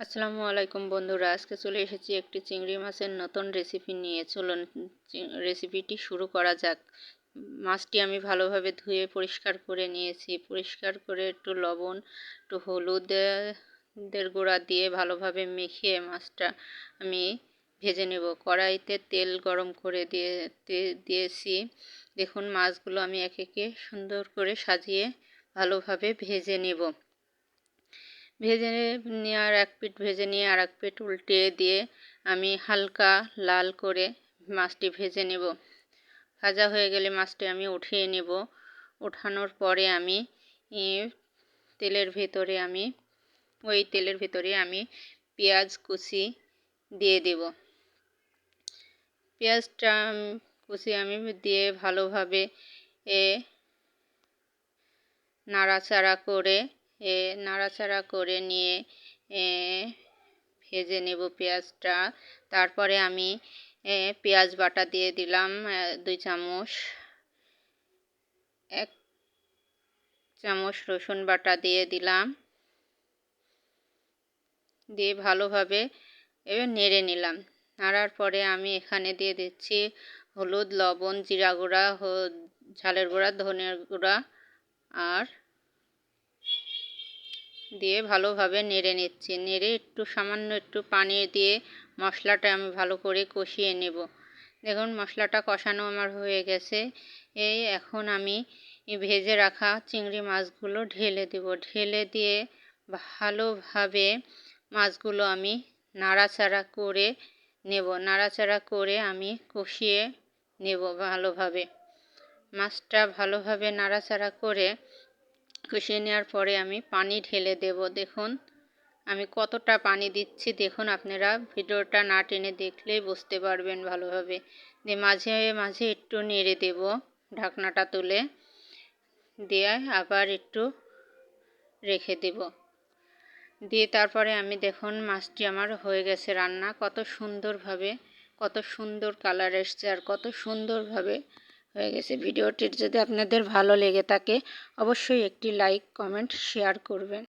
আসসালামু আলাইকুম বন্ধুরা, আজকে চলে এসেছি একটি চিংড়ি মাছের নতুন রেসিপি নিয়ে। চলুন রেসিপিটি শুরু করা যাক। মাছটি আমি ভালোভাবে ধুয়ে পরিষ্কার করে নিয়েছি। পরিষ্কার করে একটু লবণ, একটু হলুদের গুঁড়া দিয়ে ভালোভাবে মেখে মাছটা আমি ভেজে নেব। কড়াইতে তেল গরম করে দিয়ে দিয়েছি। দেখুন, মাছগুলো আমি এক একে সুন্দর করে সাজিয়ে ভালোভাবে ভেজে নেব। ভেজে নেওয়ার এক পিঠ, ভেজে নিয়ে আর এক পিঠ উল্টে দিয়ে আমি হালকা লাল করে মাছটি ভেজে নেব। ভাজা হয়ে গেলে মাছটি আমি উঠিয়ে নেব। ওঠানোর পরে আমি তেলের ভেতরে আমি, ওই তেলের ভেতরে আমি পেঁয়াজ কুচি দিয়ে দেব। পেঁয়াজটা কুচি আমি দিয়ে ভালোভাবে এ, নাড়াচাড়া করে নাড়াচাড়া করে নিয়ে ভেজে নেব পেঁয়াজটা। তারপরে আমি পেঁয়াজ বাটা দিয়ে দিলাম দুই চামচ। এক চামচ রসুন বাটা দিয়ে দিলাম। দিয়ে ভালোভাবে এবার নেড়ে নিলাম। নাড়ার পরে আমি এখানে দিয়ে দিচ্ছি হলুদ, লবণ, জিরা গুঁড়া ঝালের গুঁড়া ধনের গুঁড়া আর দিয়ে ভালোভাবে নেড়ে নিচ্ছি। নেড়ে একটু সামান্য একটু পানি দিয়ে মশলাটা আমি ভালো করে কষিয়ে নেব। দেখুন, মশলাটা কষানো আমার হয়ে গেছে। এই এখন আমি ভেজে রাখা চিংড়ি মাছগুলো ঢেলে দেব। ঢেলে দিয়ে ভালোভাবে মাছগুলো আমি নাড়াচাড়া করে নেব। নাড়াচাড়া করে আমি কষিয়ে নেব ভালোভাবে। মাছটা ভালোভাবে নাড়াচাড়া করে কষিয়ে নেওয়ার পরে আমি পানি ঢেলে দেব। দেখুন, আমি কতটা পানি দিচ্ছি। দেখুন আপনারা, ভিডিওটা না টেনে দেখলেই বুঝতে পারবেন ভালোভাবে। দিয়ে মাঝে মাঝে একটু নেড়ে দেব ঢাকনাটা তুলে। দিয়ে আবার একটু রেখে দেব। দিয়ে তারপরে আমি দেখুন, মাছটি আমার হয়ে গেছে রান্না। কত সুন্দরভাবে, কত সুন্দর কালার এসছে আর কত সুন্দরভাবে হয়ে গেছে। ভিডিওটির যদি আপনাদের ভালো লেগে থাকে অবশ্যই একটি লাইক কমেন্ট শেয়ার করবেন।